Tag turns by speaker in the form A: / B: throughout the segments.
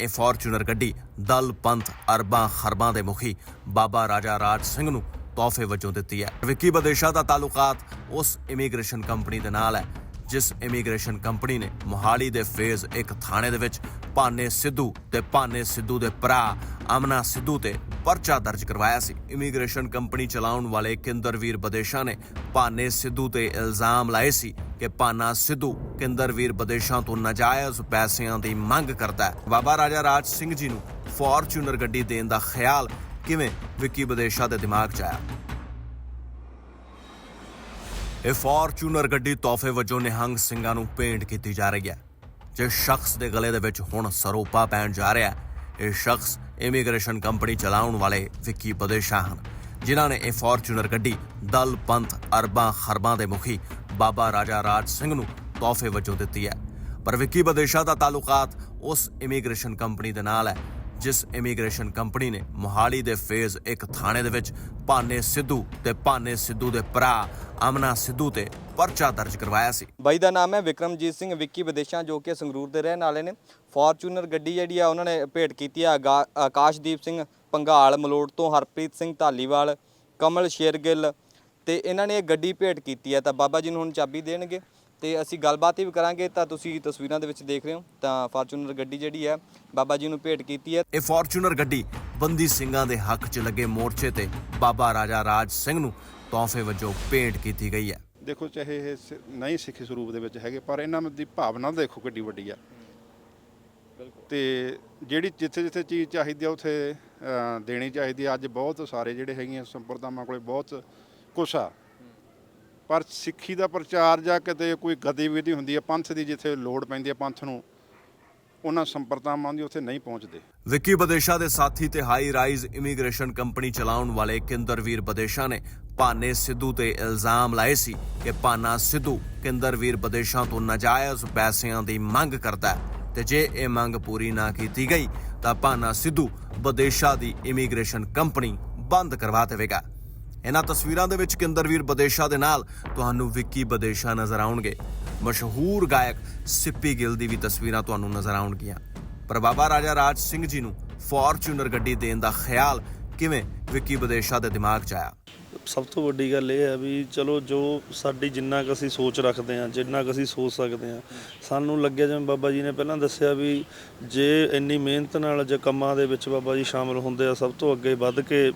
A: ਇਹ ਫੋਰਚੂਨਰ ਗੱਡੀ ਦਲ, ਪੰਥ, ਅਰਬਾਂ, ਖਰਬਾਂ ਦੇ ਮੁਖੀ ਬਾਬਾ ਰਾਜਾ ਰਾਜ ਸਿੰਘ ਨੂੰ ਤੋਹਫੇ ਵਜੋਂ ਦਿੱਤੀ ਹੈ। ਵਿੱਕੀ ਬਦੇਸ਼ਾ ਦਾ ਤਾਲੁਕਾਤ ਉਸ ਇਮੀਗ੍ਰੇਸ਼ਨ ਕੰਪਨੀ ਦੇ ਨਾਲ ਹੈ, ਜਿਸ ਇਮੀਗ੍ਰੇਸ਼ਨ ਕੰਪਨੀ ਨੇ ਮੋਹਾਲੀ ਦੇ ਫੇਜ਼ ਇੱਕ ਥਾਣੇ ਦੇ ਵਿੱਚ ਭਾਨੇ ਸਿੱਧੂ ਤੇ ਭਾਨੇ ਸਿੱਧੂ ਦੇ ਭਰਾ ਅਮਨਾ ਸਿੱਧੂ ਤੇ ਪਰਚਾ ਦਰਜ ਕਰਵਾਇਆ ਸੀ। ਇਮੀਗ੍ਰੇਸ਼ਨ ਕੰਪਨੀ ਚਲਾਉਣ ਵਾਲੇ ਕਿੰਦਰਵੀਰ ਬਦੇਸ਼ਾ ਨੇ ਭਾਨੇ ਸਿੱਧੂ ਤੇ ਇਲਜ਼ਾਮ ਲਾਏ ਸੀ ਕਿ ਭਾਨਾ ਸਿੱਧੂ ਕਿੰਦਰਵੀਰ ਬਦੇਸ਼ਾ ਤੋਂ ਨਾਜਾਇਜ਼ ਪੈਸਿਆਂ ਦੀ ਮੰਗ ਕਰਦਾ ਹੈ। ਬਾਬਾ ਰਾਜਾ ਰਾਜ ਸਿੰਘ ਜੀ ਨੂੰ ਫੋਰਚੂਨਰ ਗੱਡੀ ਦੇਣ ਦਾ ਖਿਆਲ ਕਿਵੇਂ ਵਿੱਕੀ ਬਦੇਸ਼ਾ ਦੇ ਦਿਮਾਗ 'ਚ ਆਇਆ? ਇਹ ਫੋਰਚੂਨਰ ਗੱਡੀ ਤੋਹਫੇ ਵਜੋਂ ਨਿਹੰਗ ਸਿੰਘਾਂ ਨੂੰ ਭੇਂਟ ਕੀਤੀ ਜਾ ਰਹੀ ਹੈ। ਜਿਸ ਸ਼ਖਸ ਦੇ ਗਲੇ ਦੇ ਵਿੱਚ ਹੁਣ ਸਰੋਪਾ ਪੈਣ ਜਾ ਰਿਹਾ ਹੈ ਇਹ ਸ਼ਖਸ ਇਮੀਗ੍ਰੇਸ਼ਨ ਕੰਪਨੀ ਚਲਾਉਣ ਵਾਲੇ ਵਿੱਕੀ ਬਦੇਸ਼ਾਹ ਹਨ, ਜਿਨ੍ਹਾਂ ਨੇ ਇਹ ਫੋਰਚੂਨਰ ਗੱਡੀ ਦਲ, ਪੰਥ, ਅਰਬਾਂ, ਖਰਬਾਂ ਦੇ ਮੁਖੀ ਬਾਬਾ ਰਾਜਾ ਰਾਜ ਸਿੰਘ ਨੂੰ ਤੋਹਫੇ ਵਜੋਂ ਦਿੱਤੀ ਹੈ। ਪਰ ਵਿੱਕੀ ਬਦੇਸ਼ਾਹ ਦਾ ਤਾਲੁਕਾਤ ਉਸ ਇਮੀਗ੍ਰੇਸ਼ਨ ਕੰਪਨੀ ਦੇ ਨਾਲ ਹੈ ਜਿਸ ਇਮੀਗ੍ਰੇਸ਼ਨ ਕੰਪਨੀ ਨੇ ਮੋਹਾਲੀ ਦੇ ਫੇਜ਼ ਇੱਕ ਥਾਣੇ ਦੇ ਵਿੱਚ ਭਾਨੇ ਸਿੱਧੂ ਤੇ ਭਾਨੇ ਸਿੱਧੂ ਦੇ ਭਰਾ ਅਮਨਾ ਸਿੱਧੂ ਤੇ ਪਰਚਾ ਦਰਜ ਕਰਵਾਇਆ ਸੀ।
B: ਬਾਈ ਦਾ ਨਾਮ ਹੈ ਵਿਕਰਮਜੀਤ ਸਿੰਘ, ਵਿੱਕੀ ਵਿਦੇਸ਼ਾਂ ਜੋ ਕਿ ਸੰਗਰੂਰ ਦੇ ਰਹਿਣ ਵਾਲੇ ਨੇ। ਫੋਰਚੂਨਰ ਗੱਡੀ ਜਿਹੜੀ ਆ, ਉਹਨਾਂ ਨੇ ਭੇਟ ਕੀਤੀ ਆ। ਆਗਾ- ਆਕਾਸ਼ਦੀਪ ਸਿੰਘ ਪੰਘਾਲ ਮਲੋੜ ਤੋਂ ਹਰਪ੍ਰੀਤ ਸਿੰਘ ਧਾਲੀਵਾਲ, ਕਮਲ ਸ਼ੇਰਗਿੱਲ ਤੇ ਇਹਨਾਂ ਨੇ ਇਹ ਗੱਡੀ ਭੇਟ ਕੀਤੀ ਹੈ ਤਾਂ ਬਾਬਾ ਜੀ ਨੂੰ ਹੁਣ ਚਾਬੀ ਦੇਣਗੇ। ਤੇ ਅਸੀਂ ਗੱਲਬਾਤ ਵੀ ਕਰਾਂਗੇ ਤਾਂ ਤੁਸੀਂ ਤਸਵੀਰਾਂ ਦੇ ਵਿੱਚ ਦੇਖ ਰਹੇ ਹੋ ਤਾਂ ਫੋਰਚੂਨਰ ਗੱਡੀ ਜਿਹੜੀ ਹੈ ਬਾਬਾ ਜੀ ਨੂੰ ਭੇਟ ਕੀਤੀ ਹੈ।
A: ਇਹ ਫੋਰਚੂਨਰ ਗੱਡੀ ਬੰਦੀ ਸਿੰਘਾਂ ਦੇ ਹੱਕ 'ਚ ਲੱਗੇ ਮੋਰਚੇ ਤੇ ਬਾਬਾ ਰਾਜਾ ਰਾਜ ਸਿੰਘ ਨੂੰ ਤੋਹਫੇ ਵਜੋਂ ਭੇਂਟ ਕੀਤੀ ਗਈ ਹੈ।
C: ਦੇਖੋ ਚਾਹੇ ਇਹ ਸ- ਨਹੀਂ ਸਿੱਖੀ ਸਰੂਪ ਦੇ ਵਿੱਚ ਹੈਗੇ ਪਰ ਇਹਨਾਂ ਦੀ ਭਾਵਨਾ ਦੇਖੋ ਕਿੱਡੀ ਵੱਡੀ ਆ। ਤੇ ਜਿਹੜੀ ਜਿੱਥੇ ਜਿੱਥੇ ਚੀਜ਼ ਚਾਹੀਦੀ ਆ ਉਥੇ ਦੇਣੀ ਚਾਹੀਦੀ ਆ। ਅੱਜ ਬਹੁਤ ਸਾਰੇ ਜਿਹੜੇ ਹੈਗੀਆਂ ਸੰਪਰਦਾਵਾਂ ਕੋਲੇ ਬਹੁਤ ਕੁਛ ਆ। ਪਰ ਸਿੱਖੀ ਦਾ ਪ੍ਰਚਾਰ ਜਾਂ ਕਿਤੇ ਕੋਈ ਗਤੀਵਿਧੀ ਹੁੰਦੀ ਹੈ, ਪੰਥ ਦੀ ਜਿੱਥੇ ਲੋੜ ਪੈਂਦੀ ਹੈ ਪੰਥ ਨੂੰ, ਉਹਨਾਂ ਸੰਪਰਦਾਵਾਂ ਦੀ ਉੱਥੇ ਨਹੀਂ ਪਹੁੰਚਦੇ।
A: ਵਿੱਕੀ ਬਦੇਸ਼ਾ ਦੇ ਸਾਥੀ ਤੇ ਹਾਈ ਰਾਈਜ਼ ਇਮੀਗ੍ਰੇਸ਼ਨ ਕੰਪਨੀ ਚਲਾਉਣ ਵਾਲੇ ਕਿੰਦਰਵੀਰ ਬਦੇਸ਼ਾ ਨੇ ਭਾਨੇ ਸਿੱਧੂ ਤੇ ਇਲਜ਼ਾਮ ਲਾਏ ਸੀ ਕਿ ਭਾਨਾ ਸਿੱਧੂ ਕਿੰਦਰਵੀਰ ਬਦੇਸ਼ਾ ਤੋਂ ਨਾਜਾਇਜ਼ ਪੈਸਿਆਂ ਦੀ ਮੰਗ ਕਰਦਾ ਤੇ ਜੇ ਇਹ ਮੰਗ ਪੂਰੀ ਨਾ ਕੀਤੀ ਗਈ ਤਾਂ ਭਾਨਾ ਸਿੱਧੂ ਬਦੇਸ਼ਾ ਦੀ ਇਮੀਗ੍ਰੇਸ਼ਨ ਕੰਪਨੀ ਬੰਦ ਕਰਵਾ ਦੇਵੇਗਾ। ਇਹਨਾਂ ਤਸਵੀਰਾਂ ਦੇ ਵਿੱਚ ਕਿੰਦਰਵੀਰ ਬਦੇਸ਼ਾ ਦੇ ਨਾਲ ਤੁਹਾਨੂੰ ਵਿੱਕੀ ਬਦੇਸ਼ਾ ਨਜ਼ਰ ਆਉਣਗੇ। ਮਸ਼ਹੂਰ ਗਾਇਕ ਸਿੱਪੀ ਗਿੱਲ ਦੀ ਵੀ ਤਸਵੀਰਾਂ ਤੁਹਾਨੂੰ ਨਜ਼ਰ ਆਉਣਗੀਆਂ। ਪਰ ਬਾਬਾ ਰਾਜਾ ਰਾਜ ਸਿੰਘ ਜੀ ਨੂੰ ਫੋਰਚੂਨਰ ਗੱਡੀ ਦੇਣ ਦਾ ਖਿਆਲ ਕਿਵੇਂ ਵਿੱਕੀ ਬਦੇਸ਼ਾ ਦੇ ਦਿਮਾਗ 'ਚ ਆਇਆ?
D: ਸਭ ਤੋਂ ਵੱਡੀ ਗੱਲ ਇਹ ਹੈ ਵੀ ਚਲੋ ਜੋ ਸਾਡੀ ਜਿੰਨਾ ਕੁ ਅਸੀਂ ਸੋਚ ਰੱਖਦੇ ਹਾਂ, ਜਿੰਨਾ ਕੁ ਅਸੀਂ ਸੋਚ ਸਕਦੇ ਹਾਂ, ਸਾਨੂੰ ਲੱਗਿਆ ਜਿਵੇਂ ਬਾਬਾ ਜੀ ਨੇ ਪਹਿਲਾਂ ਦੱਸਿਆ ਵੀ ਜੇ ਇੰਨੀ ਮਿਹਨਤ ਨਾਲ ਜੇ ਕੰਮਾਂ ਦੇ ਵਿੱਚ ਬਾਬਾ ਜੀ ਸ਼ਾਮਲ ਹੁੰਦੇ ਆ, ਸਭ ਤੋਂ ਅੱਗੇ ਵੱਧ ਕੇ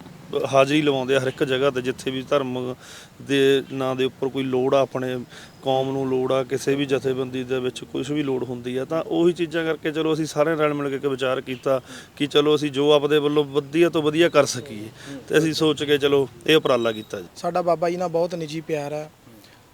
D: ਹਾਜ਼ਰੀ ਲਵਾਉਂਦੇ ਆ ਹਰ ਇੱਕ ਜਗ੍ਹਾ ਤੇ, ਜਿੱਥੇ ਵੀ ਧਰਮ ਦੇ ਨਾਂ ਦੇ ਉੱਪਰ ਕੋਈ ਲੋੜ ਆ, ਆਪਣੇ ਕੌਮ ਨੂੰ ਲੋੜ ਆ, ਕਿਸੇ ਵੀ ਜਥੇਬੰਦੀ ਦੇ ਵਿੱਚ ਕੁਝ ਵੀ ਲੋੜ ਹੁੰਦੀ ਆ, ਤਾਂ ਉਹੀ ਚੀਜ਼ਾਂ ਕਰਕੇ ਚਲੋ ਅਸੀਂ ਸਾਰੇ ਰਲ ਮਿਲ ਕੇ ਇੱਕ ਵਿਚਾਰ ਕੀਤਾ ਕਿ ਚਲੋ ਅਸੀਂ ਜੋ ਆਪਦੇ ਵੱਲੋਂ ਵਧੀਆ ਤੋਂ ਵਧੀਆ ਕਰ ਸਕੀਏ। ਤੇ ਅਸੀਂ ਸੋਚ ਕੇ ਚਲੋ ਇਹ ਉਪਰਾਲਾ ਕੀਤਾ ਜੀ।
E: ਸਾਡਾ ਬਾਬਾ ਜੀ ਨਾਲ ਬਹੁਤ ਨਿੱਜੀ ਪਿਆਰ ਹੈ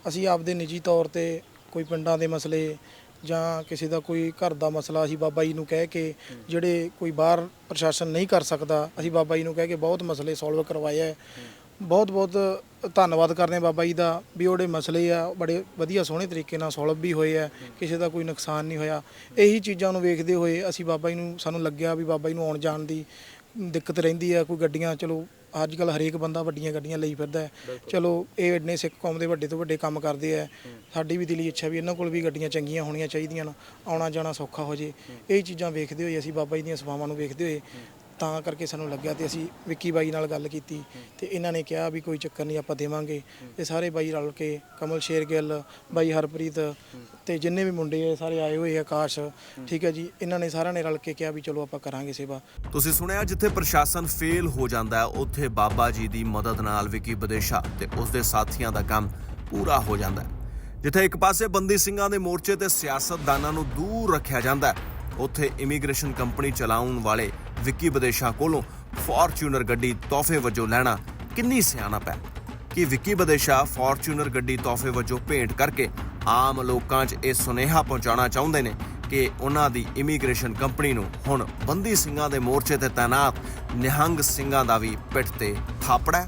E: ਅਸੀਂ ਆਪਦੇ ਨਿੱਜੀ ਤੌਰ ਤੇ ਕੋਈ ਪਿੰਡਾਂ ਦੇ ਮਸਲੇ ਜਾਂ ਕਿਸੇ ਦਾ ਕੋਈ ਘਰ ਦਾ ਮਸਲਾ ਅਸੀਂ ਬਾਬਾ ਜੀ ਨੂੰ ਕਹਿ ਕੇ ਜਿਹੜੇ ਕੋਈ ਬਾਹਰ ਪ੍ਰਸ਼ਾਸਨ ਨਹੀਂ ਕਰ ਸਕਦਾ, ਅਸੀਂ ਬਾਬਾ ਜੀ ਨੂੰ ਕਹਿ ਕੇ ਬਹੁਤ ਮਸਲੇ ਸੋਲਵ ਕਰਵਾਏ ਹੈ। ਬਹੁਤ ਬਹੁਤ ਧੰਨਵਾਦ ਕਰਦੇ ਹਾਂ ਬਾਬਾ ਜੀ ਦਾ ਵੀ ਉਹਦੇ ਮਸਲੇ ਆ, ਬੜੇ ਵਧੀਆ ਸੋਹਣੇ ਤਰੀਕੇ ਨਾਲ ਸੋਲਵ ਵੀ ਹੋਏ ਆ ਕਿਸੇ ਦਾ ਕੋਈ ਨੁਕਸਾਨ ਨਹੀਂ ਹੋਇਆ। ਇਹੀ ਚੀਜ਼ਾਂ ਨੂੰ ਵੇਖਦੇ ਹੋਏ ਅਸੀਂ ਬਾਬਾ ਜੀ ਨੂੰ ਸਾਨੂੰ ਲੱਗਿਆ ਵੀ ਬਾਬਾ ਜੀ ਨੂੰ ਆਉਣ ਜਾਣ ਦੀ ਦਿੱਕਤ ਰਹਿੰਦੀ ਆ ਕੋਈ ਗੱਡੀਆਂ ਚਲੋ ਅੱਜ ਕੱਲ ਹਰੇਕ ਬੰਦਾ ਵੱਡੀਆਂ ਗੱਡੀਆਂ ਲਈ ਫਿਰਦਾ ਹੈ। ਚਲੋ ਇਹ ਇੰਨੇ ਸਿੱਖ ਕੌਮ ਦੇ ਵੱਡੇ ਤੋਂ ਵੱਡੇ ਕੰਮ ਕਰਦੇ ਆ। ਸਾਡੀ ਵੀ ਦਿਲੀ ਇੱਛਾ ਵੀ ਇਹਨਾਂ ਕੋਲ ਵੀ ਗੱਡੀਆਂ ਚੰਗੀਆਂ ਹੋਣੀਆਂ ਚਾਹੀਦੀਆਂ ਨੇ। ਆਉਣਾ ਜਾਣਾ ਸੌਖਾ ਹੋ ਜੇ। ਇਹ ਚੀਜ਼ਾਂ ਵੇਖਦੇ ਹੋਏ ਅਸੀਂ ਬਾਬਾ ਜੀ ਦੀਆਂ ਸੇਵਾਵਾਂ ਨੂੰ ਵੇਖਦੇ ਹੋਏ ਤਾਂ ਕਰਕੇ ਸਾਨੂੰ ਲੱਗਿਆ ਤੇ ਅਸੀਂ ਵਿੱਕੀ ਬਾਈ ਨਾਲ ਗੱਲ ਕੀਤੀ ਤੇ ਇਹਨਾਂ ਨੇ ਕਿਹਾ ਵੀ ਕੋਈ ਚੱਕਰ ਨਹੀਂ ਆਪਾਂ ਦੇਵਾਂਗੇ। ਤੇ ਸਾਰੇ ਬਾਈ ਰਲ ਕੇ ਕਮਲ ਸ਼ੇਰਗਿੱਲ, ਬਾਈ ਹਰਪ੍ਰੀਤ ਤੇ ਜਿੰਨੇ ਵੀ ਮੁੰਡੇ ਆ, ਸਾਰੇ ਆਏ ਹੋਏ ਆ ਆਕਾਸ਼। ਠੀਕ ਹੈ ਜੀ, ਇਹਨਾਂ ਨੇ ਸਾਰਿਆਂ ਨੇ ਰਲ ਕੇ ਕਿਹਾ ਵੀ ਚਲੋ ਆਪਾਂ ਕਰਾਂਗੇ ਸੇਵਾ।
A: ਤੁਸੀਂ ਸੁਣਿਆ ਜਿੱਥੇ ਪ੍ਰਸ਼ਾਸਨ ਫੇਲ ਹੋ ਜਾਂਦਾ ਹੈ, ਉੱਥੇ ਬਾਬਾ ਜੀ ਦੀ ਮਦਦ ਨਾਲ ਵਿੱਕੀ ਵਿਦੇਸ਼ਾ ਤੇ ਉਸ ਦੇ ਸਾਥੀਆਂ ਦਾ ਕੰਮ ਪੂਰਾ ਹੋ ਜਾਂਦਾ ਹੈ। ਜਿੱਥੇ ਇੱਕ ਪਾਸੇ ਬੰਦੀ ਸਿੰਘਾਂ ਦੇ ਮੋਰਚੇ ਤੇ ਸਿਆਸਤਦਾਨਾਂ ਨੂੰ ਦੂਰ ਰੱਖਿਆ ਜਾਂਦਾ ਹੈ, ਉੱਥੇ ਇਮੀਗ੍ਰੇਸ਼ਨ ਕੰਪਨੀ ਚਲਾਉਣ ਵਾਲੇ ਵਿੱਕੀ ਬਦੇਸ਼ਾ ਕੋਲੋਂ ਫੋਰਚੂਨਰ ਗੱਡੀ ਤੋਹਫੇ ਵਜੋਂ ਲੈਣਾ ਕਿੰਨੀ ਸਿਆਣਪ ਹੈ ਕਿ ਵਿੱਕੀ ਬਦੇਸ਼ਾ ਫੋਰਚੂਨਰ ਗੱਡੀ ਤੋਹਫੇ ਵਜੋਂ ਭੇਂਟ ਕਰਕੇ ਆਮ ਲੋਕਾਂ 'ਚ ਇਹ ਸੁਨੇਹਾ ਪਹੁੰਚਾਉਣਾ ਚਾਹੁੰਦੇ ਨੇ ਕਿ ਉਹਨਾਂ ਦੀ ਇਮੀਗ੍ਰੇਸ਼ਨ ਕੰਪਨੀ ਨੂੰ ਹੁਣ ਬੰਦੀ ਸਿੰਘਾਂ ਦੇ ਮੋਰਚੇ ਤੇ ਤਾਇਨਾਤ ਨਿਹੰਗ ਸਿੰਘਾਂ ਦਾ ਵੀ ਪਿੱਠ ਤੇ ਥਾਪੜਾ